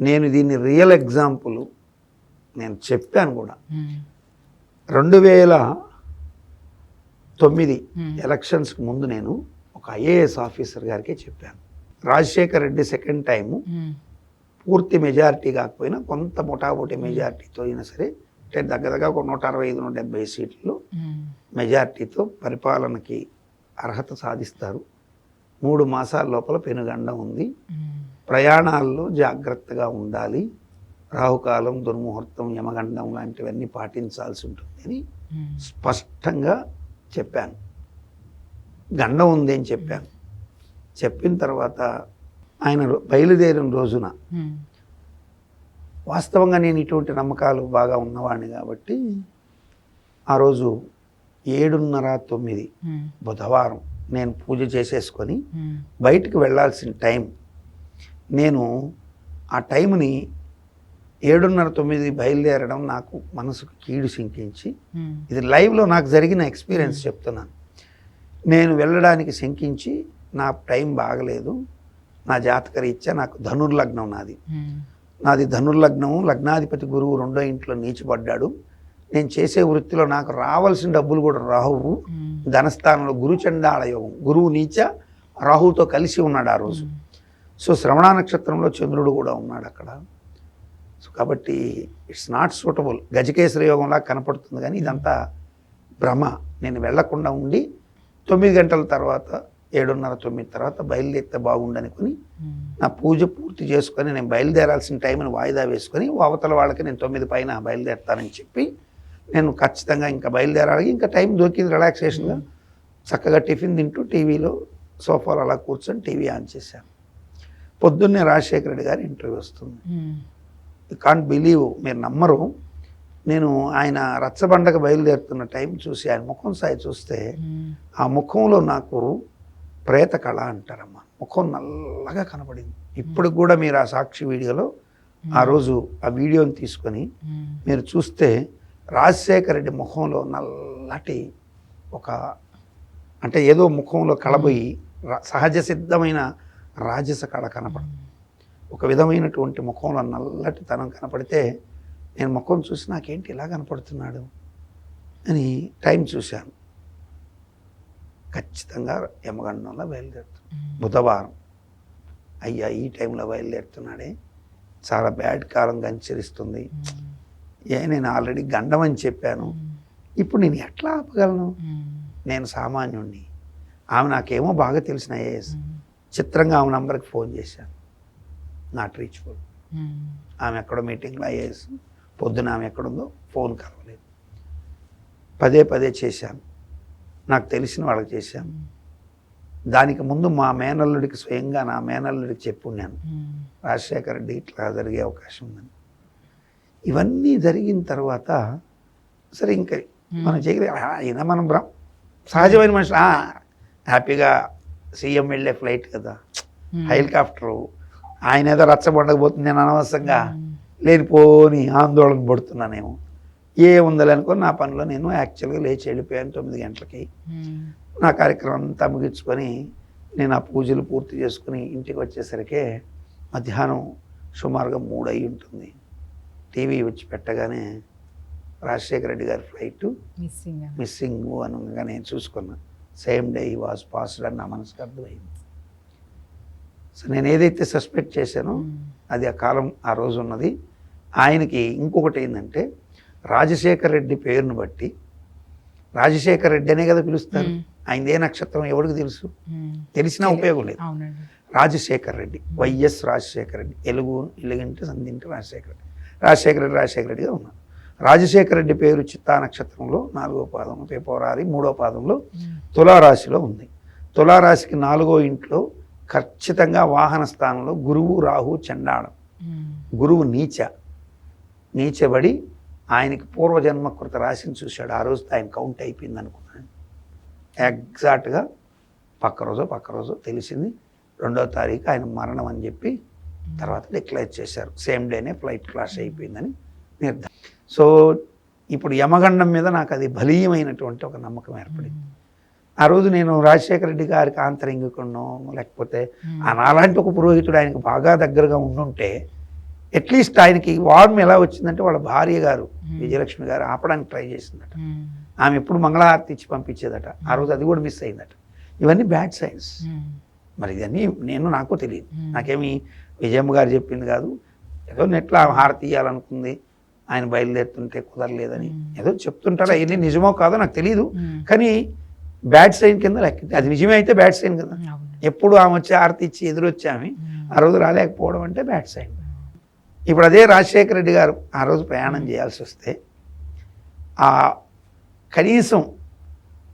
నేను దీన్ని real example నేను చెప్పాను కూడా. రెండు వేల తొమ్మిది. ఎలక్షన్స్కి ముందు నేను ఒక ఐఏఎస్ ఆఫీసర్ గారికి చెప్పాను. రాజశేఖర్ రెడ్డి సెకండ్ టైము పూర్తి మెజారిటీ కాకపోయినా కొంత మొటామొటి మెజారిటీతో అయినా సరే అంటే దగ్గర దగ్గర ఒక నూట అరవై ఐదు నూట డెబ్బై సీట్లు మెజారిటీతో పరిపాలనకి అర్హత సాధిస్తారు. మూడు మాసాల లోపల పెనుగండం ఉంది. ప్రయాణాల్లో జాగ్రత్తగా ఉండాలి. రాహుకాలం దుర్ముహూర్తం యమగండం లాంటివన్నీ పాటించాల్సి ఉంటుంది అని స్పష్టంగా చెప్పాను. గండం ఉంది అని చెప్పాను. చెప్పిన తర్వాత ఆయన బయలుదేరిన రోజున వాస్తవంగా నేను ఇటువంటి నమ్మకాలు బాగా ఉన్నవాడిని కాబట్టి ఆ రోజు ఏడున్నర తొమ్మిది బుధవారం నేను పూజ చేసేసుకొని బయటికి వెళ్ళాల్సిన టైం నేను ఆ టైంని ఏడున్నర తొమ్మిది బయలుదేరడం నాకు మనసుకు కీడు శంకించి ఇది లైవ్లో నాకు జరిగిన ఎక్స్పీరియన్స్ చెప్తున్నాను. నేను వెళ్ళడానికి శంకించి నా టైం బాగలేదు. నా జాతక రీత్యా నాకు ధనుర్లగ్నం నాది. నాది ధనుర్లగ్నం లగ్నాధిపతి గురువు రెండో ఇంట్లో నీచిపడ్డాడు. నేను చేసే వృత్తిలో నాకు రావాల్సిన డబ్బులు కూడా ఉమ్, ధనస్థానంలో గురుచండాల యోగం గురువు నీచ రాహువుతో కలిసి ఉన్నాడు ఆ రోజు. సో శ్రవణ నక్షత్రంలో చంద్రుడు కూడా ఉన్నాడు అక్కడ. సో కాబట్టి ఇట్స్ నాట్ సూటబుల్. గజకేశ్వర యోగంలా కనపడుతుంది కానీ ఇదంతా భ్రమ. నేను వెళ్ళకుండా ఉండి తొమ్మిది గంటల తర్వాత ఏడున్నర తొమ్మిది తర్వాత బయలుదేరితే బాగుండనుకుని ఉమ్, నా పూజ పూర్తి చేసుకొని నేను బయలుదేరాల్సిన టైంని వాయిదా వేసుకొని అవతల వాళ్ళకి నేను తొమ్మిది పైన బయలుదేరుతానని చెప్పి నేను ఖచ్చితంగా ఇంకా బయలుదేరాలి. ఇంకా టైం దొరికింది రిలాక్సేషన్గా చక్కగా టిఫిన్ తింటూ టీవీలో సోఫాలో అలా కూర్చొని టీవీ ఆన్ చేశాను. పొద్దున్నే రాజశేఖర రెడ్డి గారి ఇంటర్వ్యూ వస్తుంది. ఉమ్, కాంట్ బిలీవ్ మీరు నమ్మరు. నేను ఆయన రచ్చబండగ బయలుదేరుతున్న టైం చూసి ఆయన ముఖం సాయి చూస్తే ఉమ్, ఆ ముఖంలో నాకు ప్రేత కళ అంటారమ్మా. ముఖం నల్లగా కనపడింది ఇప్పుడు కూడా మీరు ఆ సాక్షి వీడియోలో ఆ రోజు ఆ వీడియోని తీసుకొని మీరు చూస్తే రాజశేఖర రెడ్డి ముఖంలో నల్లటి ఒక అంటే ఏదో ముఖంలో కళబోయి రా- సహజ సిద్ధమైన రాజస కళ కనపడ ఒక విధమైనటువంటి ముఖంలో నల్లటి తనం కనపడితే నేను ముఖం చూసి నాకేంటి ఇలా కనపడుతున్నాడు అని టైం చూశాను. ఖచ్చితంగా యమగండంలో బయలుదేరుతున్నాడు. ఉమ్, బుధవారం. అయ్యా ఈ టైంలో బయలుదేరుతున్నాడే. చాలా బ్యాడ్ కాలం గంచరిస్తుంది. ఏ నేను ఆల్రెడీ గండం అని చెప్పాను ఇప్పుడు నేను ఎట్లా ఆపగలను? నేను సామాన్యుణ్ణి. ఆమె నాకేమో బాగా తెలిసిన ఐఏఎస్. చిత్రంగా ఆమె నంబర్కి ఫోన్ చేశాను. నాట్ రీచబుల్ ఉమ్, ఆమె ఎక్కడో మీటింగ్లో ఐఏఎస్ పొద్దున ఆమె ఎక్కడుందో ఫోన్ కలవలేదు. పదే పదే చేశాను. నాకు తెలిసిన వాళ్ళకి చేశాను. దానికి ముందు మా మేనల్లుడికి స్వయంగా నా మేనల్లుడికి చెప్పున్నాను ఉమ్, రాజశేఖర రెడ్డి ఇట్లా జరిగే అవకాశం ఉందని. ఇవన్నీ జరిగిన తర్వాత సరే ఇంకా మనం చేయలేదు అయినా మనం బ్ర సహజమైన మనుషులు ఆ, హ్యాపీగా సీఎం వెళ్ళే ఫ్లైట్ కదా. ఉమ్, హెలికాప్టరు. ఆయన ఏదో రచ్చబండకపోతుంది నేను అనవసరంగా ఉమ్, లేనిపోని ఆందోళన పడుతున్నానేమో ఏ ఉందని అనుకొని నా పనిలో నేను యాక్చువల్గా లేచి వెళ్ళిపోయాను తొమ్మిది గంటలకి. ఉమ్, నా కార్యక్రమం అంతా ముగించుకొని నేను ఆ పూజలు పూర్తి చేసుకుని ఇంటికి వచ్చేసరికి మధ్యాహ్నం సుమారుగా మూడు అయి ఉంటుంది. టీవీ వచ్చి పెట్టగానే రాజశేఖర రెడ్డి గారి ఫ్లైట్ మిస్సింగ్. మిస్సింగ్ అనగా నేను చూసుకున్నా. Same day he was passed అని నా మనసుకు అర్థమైంది. సో నేను ఏదైతే సస్పెక్ట్ చేశానో ఉమ్, అది ఆ కాలం ఆ రోజు ఉన్నది. ఆయనకి ఇంకొకటి ఏంటంటే రాజశేఖర రెడ్డి పేరును బట్టి రాజశేఖర రెడ్డి అనే కదా పిలుస్తారు. మ్మ్. ఆయన ఏ నక్షత్రం ఎవరికి తెలుసు? ఉమ్, తెలిసినా ఉపయోగం లేదు. రాజశేఖర రెడ్డి వైఎస్ రాజశేఖర రెడ్డి ఎలుగు ఎలుగంటే సంధింటే రాజశేఖర రెడ్డి. రాజశేఖర రెడ్డి రాజశేఖర రెడ్డిగా ఉన్నారు రాజశేఖర రెడ్డి పేరు చిత్తా నక్షత్రంలో నాలుగో పాదంలో ఫిబ్రవరి మూడో పాదంలో తులారాశిలో ఉంది. తులారాశికి నాలుగో ఇంట్లో ఖచ్చితంగా వాహన స్థానంలో గురువు రాహు చండాళం గురువు నీచ. నీచబడి ఆయనకి పూర్వజన్మ కృత రాశిని చూశాడు. ఆ రోజు ఆయన కౌంట్ అయిపోయింది అనుకున్నాను. ఎగ్జాక్ట్గా పక్క రోజు పక్క రోజు తెలిసింది. రెండో తారీఖు ఆయన మరణం అని చెప్పి తర్వాత డిక్లేర్ చేశారు. సేమ్ డేనే ఫ్లైట్ క్లాష్ అయిపోయిందని. నిర్ధారణ సో ఇప్పుడు యమగండం మీద నాకు అది బలీయమైనటువంటి ఒక నమ్మకం ఏర్పడింది. ఆ రోజు నేను రాజశేఖర రెడ్డి గారికి ఆంతరింగికున్నో లేకపోతే ఆ నాలాంటి ఒక పురోహితుడు ఆయనకు బాగా దగ్గరగా ఉండుంటే అట్లీస్ట్ ఆయనకి వార్మ్ ఎలా వచ్చిందంటే వాళ్ళ భార్య గారు విజయలక్ష్మి గారు ఆపడానికి ట్రై చేసిందట. ఆమె ఎప్పుడు మంగళహారతి ఇచ్చి పంపించేదట. ఆ రోజు అది కూడా మిస్ అయిందట. ఇవన్నీ బ్యాడ్ సైన్స్. మరి ఇవన్నీ నేను నాకు తెలియదు. నాకేమి విజయమ్మ గారు చెప్పింది కాదు. ఏదో నెట్లో హారతి ఇవ్వాలనుకుంది ఆయన బయలుదేరుతుంటే కుదరలేదని. ఏదో చెప్తుంటారా అవన్నీ నిజమో కాదో నాకు తెలియదు కానీ బ్యాడ్ సైన్ కింద లెక్క అది నిజమే అయితే బ్యాడ్ సైన్ కదా. ఎప్పుడు ఆమె వచ్చి హారతి ఇచ్చి ఎదురొచ్చి ఆమె ఉమ్, ఆ రోజు రాలేకపోవడం అంటే బ్యాడ్ సైన్. ఇప్పుడు అదే రాజశేఖర రెడ్డి గారు ఆ రోజు ప్రయాణం చేయాల్సి వస్తే ఆ కనీసం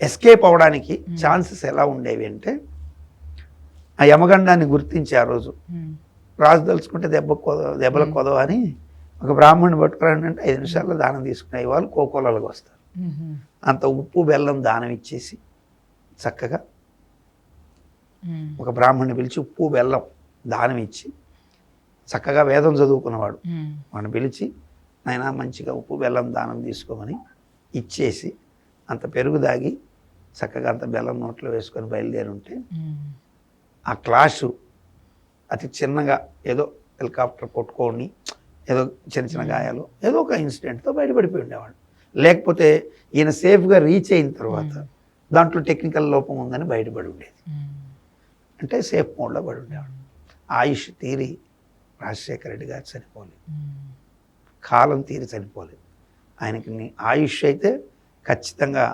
ఎస్కేప్ అవడానికి ఛాన్సెస్ ఎలా ఉండేవి అంటే ఆ యమగండాన్ని గుర్తించి ఆ రోజు. రాజు తలుచుకుంటే దెబ్బ కొద దెబ్బల కొదవ అని ఒక బ్రాహ్మణుని పట్టుకురండి అంటే ఐదు నిమిషాల్లో దానం తీసుకునే వాళ్ళు కోకోలలకు వస్తారు. అంత ఉప్పు బెల్లం దానం ఇచ్చేసి చక్కగా ఒక బ్రాహ్మణ్ణి పిలిచి ఉప్పు బెల్లం దానం ఇచ్చి చక్కగా వేదం చదువుకున్నవాడు. వాడిని పిలిచి నాయన మంచిగా ఉప్పు బెల్లం దానం తీసుకోమని ఇచ్చేసి అంత పెరుగు దాగి చక్కగా అంత బెల్లం నోట్లో వేసుకొని బయలుదేరి ఉంటే ఆ క్లాషు అతి చిన్నగా ఏదో హెలికాప్టర్ కొట్టుకోండి ఏదో చిన్న చిన్న గాయాలు ఏదో ఒక ఇన్సిడెంట్తో బయటపడిపోయి ఉండేవాడు. లేకపోతే ఈయన సేఫ్గా రీచ్ అయిన తర్వాత దాంట్లో టెక్నికల్ లోపం ఉందని బయటపడి ఉండేది. అంటే సేఫ్ మోడ్లో పడి ఉండేవాడు. ఆయుష్ తీరి రాజశేఖర రెడ్డి గారు చనిపోలేదు. కాలం తీరి చనిపోలేదు. ఆయనకి ఆయుష్ అయితే ఖచ్చితంగా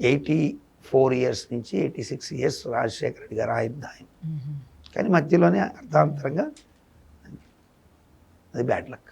ఎయిటీ ఫోర్ ఇయర్స్ నుంచి eighty six years Rajasekhara Reddy garu ఆయుర్దాయం ఉమ్. కానీ మధ్యలోనే అర్ధాంతరంగా అది బ్యాడ్ లక్